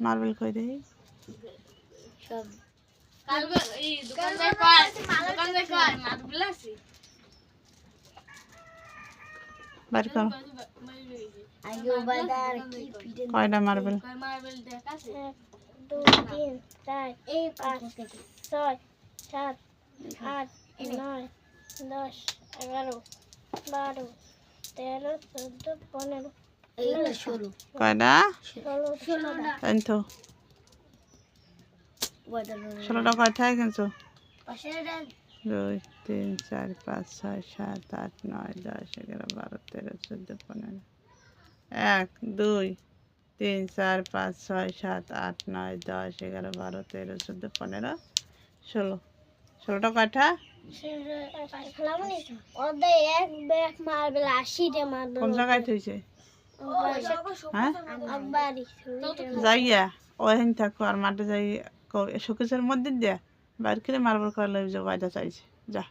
Marble কই দেখি সব। বাড়ি করো। আগে বাজার কি পিঠে কয়টা মার্বেল? এক দুই তিন চার এই পাঁচ। ছয় সাত আট নয় দশ এগারো বারো তেরো চোদ্দ পনেরো কয়টা? ষোলো ষোলোটা কয়টায় কিনছো? দুই তিন চার পাঁচ ছয় সাত আট নয় দশ এগারো বারো তেরো চোদ্দ পনেরো। এক দুই তিন চার পাঁচ ছয় সাত আট নয় দশ এগারো বারো তেরো চোদ্দ পনেরো ষোলো। ষোলোটা কয়টা? কোন জায়গায় থইছে? হ্যাঁ? যাইয়া ওখানে থাকো আর মাঠে যাই শোকেশের মধ্যে দিয়া বাইর করে মার্বল করা লই যাও বাইটা চাইছে। যা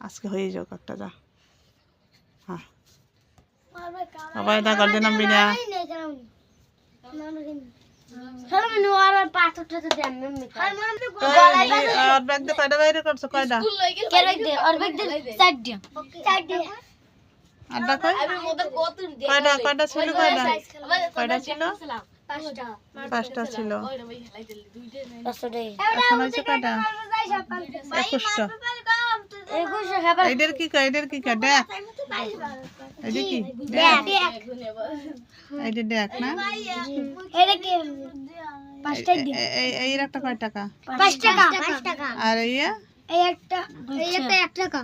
আজকে হয়ে যাও একটা যা। হ্যাঁ। সবাই এটা করতে নামবি না আর কয়টা বাইরে করছ? কয়টা? আড্ডা কই কয়টা কয়টা ছিল কয়টা? কয়টা ছিল? পাঁচটা। ছিল। এখন হয়েছে কয়টা? একুশটা। এদের কি এদের কি দেখ। এদের কি? দেখ। এইটা দেখ। না। এর একটা কয় টাকা? আর ইয়া? এক টাকা।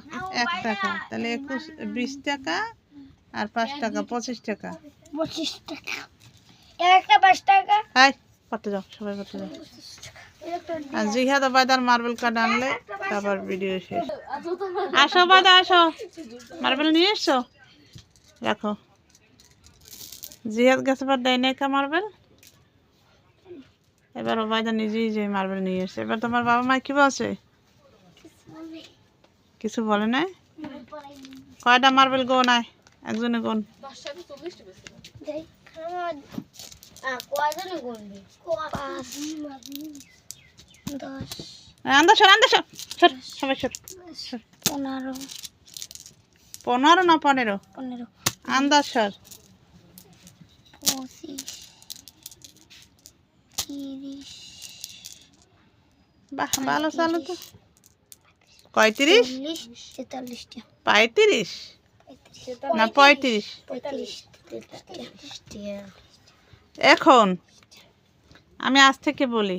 তাহলে একুশ বিশ টাকা আর পাঁচ টাকা পঁচিশ টাকা। পঁচিশ টাকা। হাই কত যাও সবাই কত যাও। আর জিহাদ বাদার মার্বেল কার্ড আনলে তারপর ভিডিও শেষ। আসো বাদা আসো। মার্বেল নিয়ে এসছো রাখো। জিহাদ গেছে পর দেয় নাইকা মার্বেল? এবার ও বাদা নিজেই যে মার্বেল নিয়ে এসছে। এবার তোমার বাবা মা কি বলছে? কিছু বলে নাই? কয়টা মার্বেল গো নাই একজনে সর। পনেরো না পনেরো? পনেরো আন্দাজ সর। বাহ, ভালো চালো তো। কয়ত্রিশ পঁয়ত্রিশ? না পঁয়ত্রিশ। পঁয়ত্রিশ এখন আমি আজ থেকে বলি।